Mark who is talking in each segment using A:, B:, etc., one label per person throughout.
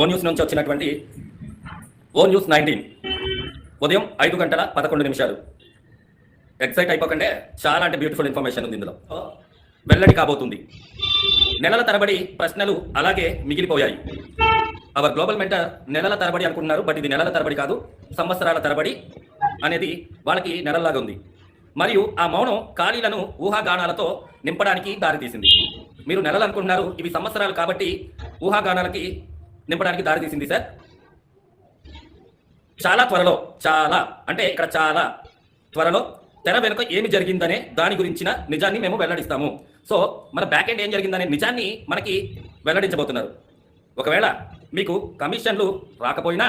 A: ఓ news నుంచి వచ్చినటువంటి ఓ news nineteen. ఉదయం ఐదు గంటల పదకొండు నిమిషాలు. ఎక్సైట్ అయిపోకండే చాలా అంటే బ్యూటిఫుల్ ఇన్ఫర్మేషన్ ఉంది ఇందులో. వెల్లడి కాబోతుంది. నెలల తరబడి ప్రశ్నలు అలాగే మిగిలిపోయాయి. అవర్ గ్లోబల్ మెంటర్ నెలల తరబడి అనుకుంటున్నారు బట్ ఇది నెలల తరబడి కాదు సంవత్సరాల తరబడి అనేది వాళ్ళకి నెలల్లాగా ఉంది. మరియు ఆ మౌనం ఖాళీలను ఊహాగానాలతో నింపడానికి దారితీసింది. మీరు నెలలు అనుకుంటున్నారు ఇవి సంవత్సరాలు కాబట్టి ఊహాగానాలకి నింపడానికి దారి తీసింది సార్. చాలా త్వరలో చాలా అంటే ఇక్కడ చాలా త్వరలో తెర వెనుక ఏమి జరిగిందనే దాని గురించిన నిజాన్ని మేము వెల్లడిస్తాము. సో మన బ్యాక్ ఎండ్ ఏం జరిగిందనే నిజాన్ని మనకి వెల్లడించబోతున్నారు. ఒకవేళ మీకు కమిషన్లు రాకపోయినా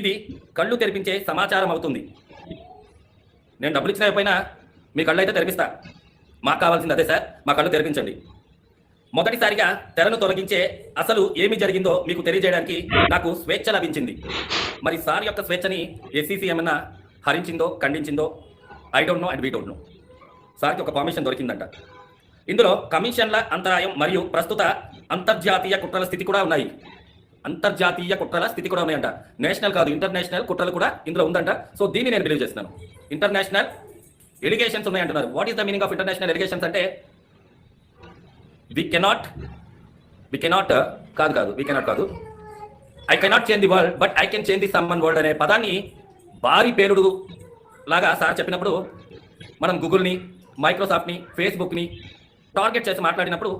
A: ఇది కళ్ళు తెరిపించే సమాచారం అవుతుంది. నేను డబ్బులు ఇచ్చిన అయిపోయినా మీ కళ్ళు అయితే తెరిపిస్తా. మాకు కావాల్సింది అదే సార్. మా కళ్ళు తెరిపించండి. మొదటిసారిగా తెరను తొలగించే అసలు ఏమి జరిగిందో మీకు తెలియజేయడానికి నాకు స్వేచ్ఛ లభించింది. మరి సార్ యొక్క స్వేచ్ఛని ఎస్సీసీ ఏమన్నా హరించిందో ఖండించిందో? I don't know and we don't know సార్కి ఒక పర్మిషన్ దొరికిందంట. ఇందులో కమిషన్ల అంతరాయం మరియు ప్రస్తుత అంతర్జాతీయ కుట్రల స్థితి కూడా ఉన్నాయి. అంతర్జాతీయ కుట్రల స్థితి కూడా ఉన్నాయంట. నేషనల్ కాదు ఇంటర్నేషనల్ కుట్రలు కూడా ఇందులో ఉందంట. సో దీన్ని నేను బిలీవ్ చేస్తున్నాను. International allegations ఉన్నాయంటున్నారు. What is the meaning of international allegations అంటే వి కెనాట్ వి కెనాట్ కాదు కాదు వి కెనాట్ కాదు. I cannot change the world but I can change the summon world అనే పదాన్ని భారీ పేరుడు లాగా సార్ చెప్పినప్పుడు మనం గూగుల్ని మైక్రోసాఫ్ట్ని ఫేస్బుక్ని టార్గెట్ చేసి మాట్లాడినప్పుడు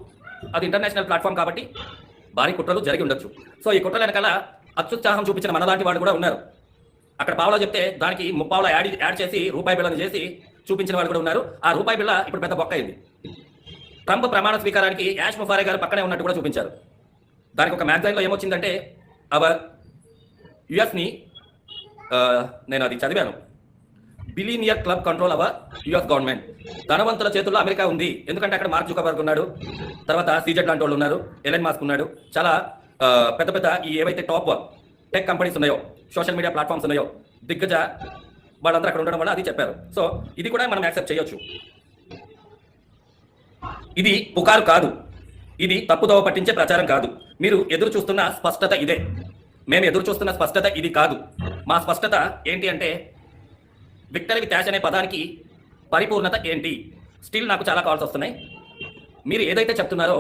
A: అది ఇంటర్నేషనల్ ప్లాట్ఫామ్ కాబట్టి భారీ కుట్రలు జరిగి ఉండొచ్చు. సో ఈ కుట్రల వెనకాల అత్యుత్సాహం చూపించిన మనలాంటి వాళ్ళు కూడా ఉన్నారు. అక్కడ పావులో చెప్తే దానికి ముప్పావులో యాడ్ యాడ్ చేసి రూపాయి బిల్లని చేసి చూపించిన వాళ్ళు కూడా ఉన్నారు. ఆ రూపాయి బిళ్ళ ఇప్పుడు పెద్ద బొక్క అయింది. ట్రంప్ ప్రమాణ స్వీకారానికి యాష్ ముఫారే గారు పక్కనే ఉన్నట్టు కూడా చూపించారు. దానికి ఒక మ్యాగజైన్లో ఏమొచ్చిందంటే అవర్ యుఎస్ని నేను అది చదివాను. Billionaire club control our US government. ధనవంతుల చేతుల్లో అమెరికా ఉంది. ఎందుకంటే అక్కడ మార్క్ జుకబర్గ్ ఉన్నాడు. తర్వాత సీజెడ్ లాంటి వాళ్ళు ఉన్నారు. ఎలెన్ మాస్క్ ఉన్నాడు. చాలా పెద్ద పెద్ద ఈ ఏవైతే టాప్ టెక్ కంపెనీస్ ఉన్నాయో సోషల్ మీడియా ప్లాట్ఫామ్స్ ఉన్నాయో దిగ్గజ వాళ్ళందరూ అక్కడ ఉండడం వల్ల అది చెప్పారు. సో ఇది కూడా మనం యాక్సెప్ట్ చేయొచ్చు. ఇది పుకారు కాదు. ఇది తప్పుదోవ పట్టించే ప్రచారం కాదు. మీరు ఎదురు చూస్తున్న స్పష్టత ఇదే. మేము ఎదురు చూస్తున్న స్పష్టత ఇది కాదు. మా స్పష్టత ఏంటి అంటే విక్టరీ విత్ యాష్ అనే పదానికి పరిపూర్ణత ఏంటి? స్టిల్ నాకు చాలా కాల్స్ వస్తున్నాయి. మీరు ఏదైతే చెప్తున్నారో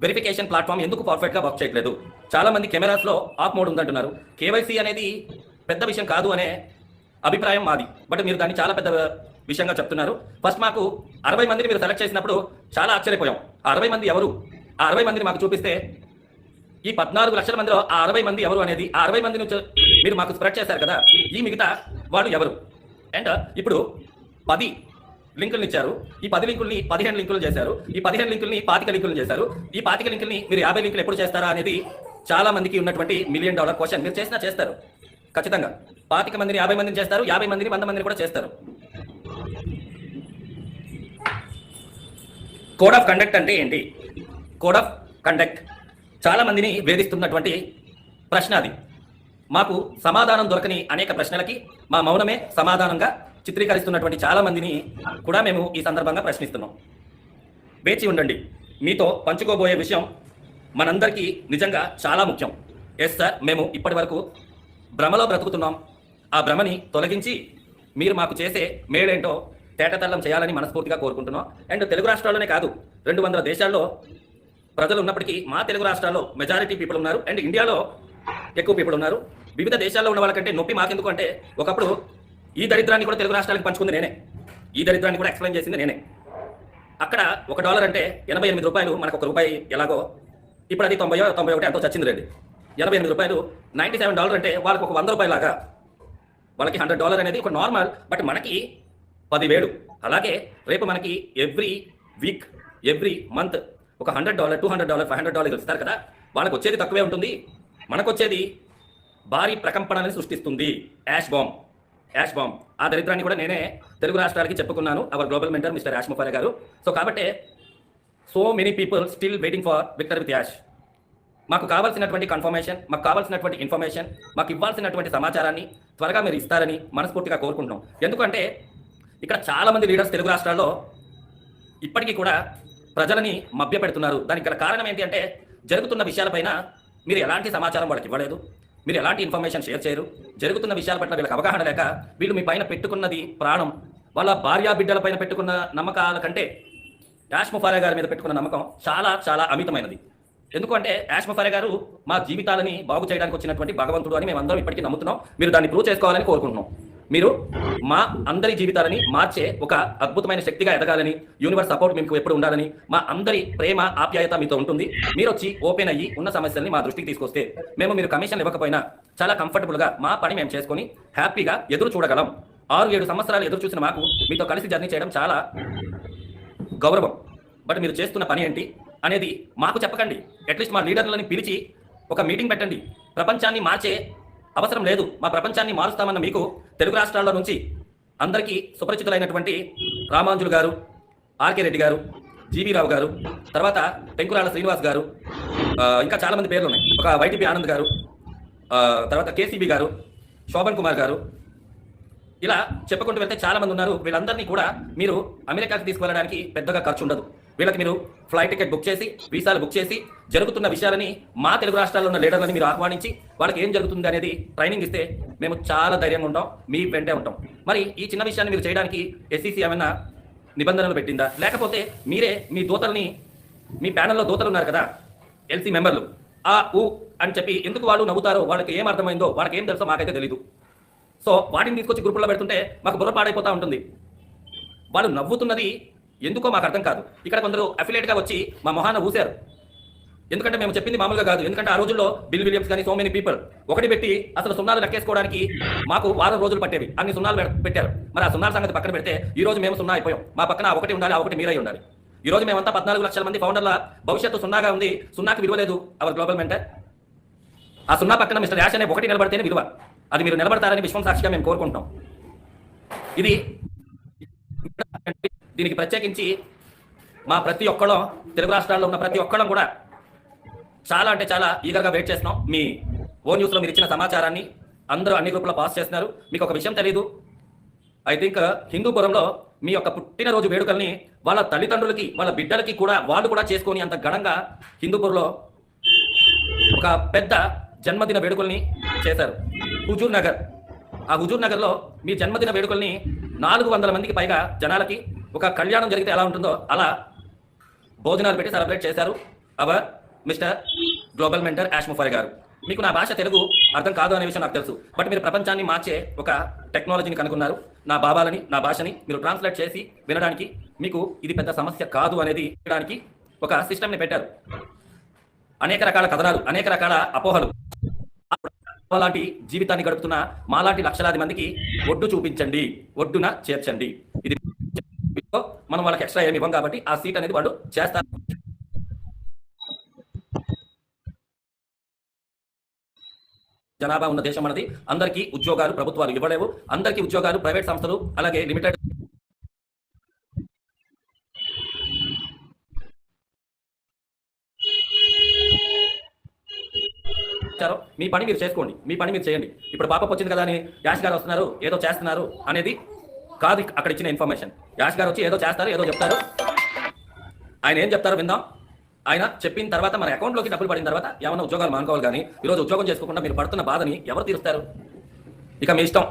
A: వెరిఫికేషన్ ప్లాట్ఫామ్ ఎందుకు పర్ఫెక్ట్గా వర్క్ చేయట్లేదు? చాలా మంది కెమెరాస్లో ఆఫ్ మోడ్ ఉందంటున్నారు. కేవైసీ అనేది పెద్ద విషయం కాదు అనే అభిప్రాయం మాది. బట్ మీరు దాన్ని చాలా పెద్ద విషయంగా చెప్తున్నారు. ఫస్ట్ మాకు అరవై మందిని మీరు సెలెక్ట్ చేసినప్పుడు చాలా ఆశ్చర్యపోయాం. ఆ అరవై మంది ఎవరు? ఆ అరవై మందిని మాకు చూపిస్తే ఈ పద్నాలుగు లక్షల మందిలో ఆ అరవై మంది ఎవరు అనేది ఆ అరవై మంది నుంచి మీరు మాకు స్ప్రెడ్ చేశారు కదా. ఈ మిగతా వాడు ఎవరు? అండ్ ఇప్పుడు పది లింకులు ఇచ్చారు. ఈ పది లింకుల్ని పదిహేను లింకులు చేశారు. ఈ పదిహేను లింకుల్ని పాతిక లింకులు చేశారు. ఈ పాతిక లింకుల్ని మీరు యాభై లింకులు ఎప్పుడు చేస్తారా అనేది చాలా మందికి ఉన్నటువంటి మిలియన్ డాలర్ క్వశ్చన్ మీరు చేసినా చేస్తారు. ఖచ్చితంగా. పాతిక మందిని యాభై మందిని చేస్తారు. యాభై మందిని వంద మందిని కూడా చేస్తారు. కోడ్ ఆఫ్ కండక్ట్ అంటే ఏంటి? కోడ్ ఆఫ్ కండక్ట్ చాలామందిని వేధిస్తున్నటువంటి ప్రశ్న అది. మాకు సమాధానం దొరకని అనేక ప్రశ్నలకి మా మౌనమే సమాధానంగా చిత్రీకరిస్తున్నటువంటి చాలామందిని కూడా మేము ఈ సందర్భంగా ప్రశ్నిస్తున్నాం. వేచి ఉండండి. మీతో పంచుకోబోయే విషయం మనందరికీ నిజంగా చాలా ముఖ్యం. ఎస్ సార్ మేము ఇప్పటి వరకు భ్రమలో బ్రతుకుతున్నాం. ఆ భ్రమని తొలగించి మీరు మాకు చేసే మేడేంటో తేటతల్లం చేయాలని మనస్ఫూర్తిగా కోరుకుంటున్నాం. అండ్ తెలుగు రాష్ట్రాల్లోనే కాదు రెండు వందల దేశాల్లో ప్రజలు ఉన్నప్పటికీ మా తెలుగు రాష్ట్రాల్లో మెజారిటీ పీపుల్ ఉన్నారు. అండ్ ఇండియాలో ఎక్కువ పీపుల్ ఉన్నారు. వివిధ దేశాల్లో ఉన్న వాళ్ళకంటే నొప్పి మాకెందుకు అంటే ఒకప్పుడు ఈ దరిద్రాన్ని కూడా తెలుగు రాష్ట్రాలకు పంచుకుంది నేనే. ఈ దరిద్రాన్ని కూడా ఎక్స్ప్లెయిన్ చేసింది నేనే. అక్కడ ఒక డాలర్ అంటే ఎనభై ఎనిమిది రూపాయలు మనకు ఒక రూపాయి ఎలాగో ఇప్పుడు అది తొంభై తొంభై ఒకటి ఎంతో చచ్చింది రండి. ఎనభై ఎనిమిది రూపాయలు నైంటీ సెవెన్ డాలర్ అంటే వాళ్ళకి ఒక వంద రూపాయలు లాగా వాళ్ళకి హండ్రెడ్ డాలర్ అనేది ఒక నార్మల్ బట్ మనకి పదివేలు. అలాగే రేపు మనకి ఎవ్రీ వీక్ ఎవ్రీ మంత్ ఒక hundred dollar two hundred dollar five hundred dollar ఇస్తారు కదా? వాళ్ళకి వచ్చేది తక్కువే ఉంటుంది. మనకు వచ్చేది భారీ ప్రకంపనని సృష్టిస్తుంది. Ash bomb. Ash bomb. ఆ దరిద్రాన్ని కూడా నేనే తెలుగు రాష్ట్రాలకి చెప్పుకున్నాను. Our global mentor mister Ash ముఫారే గారు. సో కాబట్టి so many people still waiting for Victor with Ash. మాకు కావాల్సినటువంటి కన్ఫర్మేషన్ మాకు కావాల్సినటువంటి ఇన్ఫర్మేషన్ మాకు ఇవ్వాల్సినటువంటి సమాచారాన్ని త్వరగా మీరు ఇస్తారని మనస్ఫూర్తిగా కోరుకుంటున్నాం. ఎందుకంటే ఇక్కడ చాలామంది లీడర్స్ తెలుగు రాష్ట్రాల్లో ఇప్పటికీ కూడా ప్రజలని మభ్యపెడుతున్నారు. దానికి గల కారణం ఏంటి అంటే జరుగుతున్న విషయాలపైన మీరు ఎలాంటి సమాచారం వాళ్ళకి ఇవ్వలేదు. మీరు ఎలాంటి ఇన్ఫర్మేషన్ షేర్ చేయరు. జరుగుతున్న విషయాల పట్ల వీళ్ళకి అవగాహన లేక వీళ్ళు మీ పైన పెట్టుకున్నది ప్రాణం. వాళ్ళ భార్యా బిడ్డల పైన పెట్టుకున్న నమ్మకాల కంటే యాష్ ముఫారే గారి మీద పెట్టుకున్న నమ్మకం చాలా చాలా అమితమైనది. ఎందుకంటే యాష్ ముఫారే గారు మా జీవితాలని బాగు చేయడానికి వచ్చినటువంటి భగవంతుడు అని మేము అందరం ఇప్పటికీ నమ్ముతున్నాం. మీరు దాన్ని ప్రూవ్ చేసుకోవాలని కోరుకుంటున్నాం. మీరు మా అందరి జీవితాలని మార్చే ఒక అద్భుతమైన శక్తిగా ఎదగాలని యూనివర్స్ సపోర్ట్ మీకు ఎప్పుడు ఉండాలని మా అందరి ప్రేమ ఆప్యాయత మీతో ఉంటుంది. మీరు వచ్చి ఓపెన్ అయ్యి ఉన్న సమస్యల్ని మా దృష్టికి తీసుకొస్తే మేము మీరు కమిషన్ ఇవ్వకపోయినా చాలా కంఫర్టబుల్గా మా పని మేము చేసుకొని హ్యాపీగా ఎదురు చూడగలం. ఆరు ఏడు సంవత్సరాలు ఎదురు చూసిన మాకు మీతో కలిసి జర్నీ చేయడం చాలా గౌరవం. బట్ మీరు చేస్తున్న పని ఏంటి అనేది మాకు చెప్పకండి. అట్లీస్ట్ మా లీడర్లని పిలిచి ఒక మీటింగ్ పెట్టండి. ప్రపంచాన్ని మార్చే అవసరం లేదు. మా ప్రపంచాన్ని మారుస్తామన్న మీకు తెలుగు రాష్ట్రాల్లో నుంచి అందరికీ సుపరిచితులైనటువంటి రామాంజులు గారు ఆర్కే రెడ్డి గారు జీవీ రావు గారు తర్వాత పెంకురాల శ్రీనివాస్ గారు ఇంకా చాలామంది పేర్లు ఉన్నాయి. ఒక వైటీపీ ఆనంద్ గారు తర్వాత కేసీబీ గారు శోభన్ కుమార్ గారు. ఇలా చెప్పుకుంటూ వెళ్తే చాలామంది ఉన్నారు. వీళ్ళందరినీ కూడా మీరు అమెరికాకి తీసుకువెళ్ళడానికి పెద్దగా ఖర్చు ఉండదు వీళ్ళకి మీరు ఫ్లైట్ టికెట్ బుక్ చేసి వీసాలు బుక్ చేసి జరుగుతున్న విషయాలని మా తెలుగు రాష్ట్రాల్లో ఉన్న లీడర్లని మీరు ఆహ్వానించి వాళ్ళకి ఏం జరుగుతుంది అనేది ట్రైనింగ్ ఇస్తే మేము చాలా ధైర్యంగా ఉంటాం మీ వెంటే ఉంటాం. మరి ఈ చిన్న విషయాన్ని మీరు చేయడానికి ఎస్సీసీ ఏమైనా నిబంధనలు పెట్టిందా? లేకపోతే మీరే మీ దూతల్ని మీ ప్యానల్లో దూతలు ఉన్నారు కదా ఎల్సీ మెంబర్లు ఆ ఊ అని చెప్పి ఎందుకు వాళ్ళు నవ్వుతారో వాళ్ళకి ఏం అర్థమైందో వాళ్ళకి ఏం తెలుసో మాకైతే తెలీదు. సో వాటిని తీసుకొచ్చి గ్రూపుల్లో పెడుతుంటే మాకు బుర్ర పాడైపోతూ ఉంటుంది. వాళ్ళు నవ్వుతున్నది ఎందుకో మాకు అర్థం కాదు. ఇక్కడ కొందరు అఫిలేట్గా వచ్చి మా మొహాన ఊశారు. ఎందుకంటే మేము చెప్పింది మామూలుగా కాదు. ఎందుకంటే ఆ రోజుల్లో బిల్ విలియమ్స్ కానీ సో మెనీ పీపుల్ ఒకటి పెట్టి అసలు సున్నాలు లెక్కేసుకోవడానికి మాకు వారం రోజులు పట్టేవి. అన్ని సున్నాలు పెట్టారు. మరి ఆ సున్నాల సంగతి పక్కన పెడితే ఈ రోజు మేము సున్నా అయిపోయాం. మా పక్కన ఒకటి ఉండాలి ఆ ఒకటి మీరై ఉండాలి. ఈ రోజు మేమంతా పద్నాలుగు లక్షల మంది ఫౌండర్ల భవిష్యత్తు సున్నాగా ఉంది. సున్నాకి విలువ లేదు. అవర్ గ్లోబల్ మెంటర్ ఆ సున్నా పక్కన మిస్టర్ యాష్ అనే ఒకటి నిలబడితేనే విలువ. అది మీరు నిలబడతారని విశ్వం సాక్షిగా మేము కోరుకుంటాం ఇది దీనికి ప్రత్యేకించి మా ప్రతి ఒక్కళ్ళం తెలుగు రాష్ట్రాల్లో ఉన్న ప్రతి ఒక్కళ్ళం కూడా చాలా అంటే చాలా ఈగర్గా వెయిట్ చేస్తున్నాం. మీ ఓ న్యూస్లో మీరు ఇచ్చిన సమాచారాన్ని అందరూ అన్ని గ్రూపులో పాస్ చేస్తున్నారు. మీకు ఒక విషయం తెలియదు ఐ థింక్ హిందూపురంలో మీ యొక్క పుట్టినరోజు వేడుకల్ని వాళ్ళ తల్లిదండ్రులకి వాళ్ళ బిడ్డలకి కూడా వాళ్ళు కూడా చేసుకొని అంత ఘనంగా హిందూపూర్లో ఒక పెద్ద జన్మదిన వేడుకల్ని చేశారు. హుజూర్ నగర్. ఆ హుజూర్ నగర్లో మీ జన్మదిన వేడుకల్ని నాలుగు వందల మందికి పైగా జనాలకి ఒక కళ్యాణం జరిగితే ఎలా ఉంటుందో అలా భోజనాలు పెట్టి సెలబ్రేట్ చేశారు our mister global mentor Ash గారు. మీకు నా భాష తెలుగు అర్థం కాదు అనే విషయం నాకు తెలుసు. బట్ మీరు ప్రపంచాన్ని మార్చే ఒక టెక్నాలజీని కనుగొన్నారు నా భావాలని నా భాషని మీరు ట్రాన్స్లేట్ చేసి వినడానికి మీకు ఇది పెద్ద సమస్య కాదు అనేది వినడానికి ఒక సిస్టమ్ని పెట్టారు. అనేక రకాల కథనాలు అనేక రకాల అపోహలు. లాంటి జీవితాన్ని గడుపుతున్న మాలాంటి లక్షలాది మందికి ఒడ్డు చూపించండి. ఒడ్డున చేర్చండి. మనం వాళ్ళకి ఎక్స్ట్రా ఏమి ఇవ్వం కాబట్టి ఆ సీట్ అనేది వాళ్ళు చేస్తారు జనాభా ఉన్న దేశం అనేది అందరికీ ఉద్యోగాలు ప్రభుత్వాలు ఇవ్వలేవు. అందరికీ ఉద్యోగాలు ప్రైవేట్ సంస్థలు అలాగే లిమిటెడ్ ఇచ్చారో మీ పని మీరు చేసుకోండి. మీ పని మీరు చేయండి. ఇప్పుడు పాప వచ్చింది కదా అని యాష్ గారు వస్తున్నారు ఏదో చేస్తున్నారు అనేది కాదు అక్కడ ఇచ్చిన ఇన్ఫర్మేషన్ యాష్ గారు వచ్చి ఏదో చేస్తారు ఏదో చెప్తారు. ఆయన ఏం చెప్తారో విందాం. ఆయన చెప్పిన తర్వాత మన అకౌంట్లోకి డబ్బులు పడిన తర్వాత ఏమైనా ఉద్యోగాలు మానుకోవాలి కానీ ఈరోజు ఉద్యోగం చేసుకోకుండా మీరు పడుతున్న బాధని ఎవరు తీరుస్తారు? ఇక మీ ఇష్టం.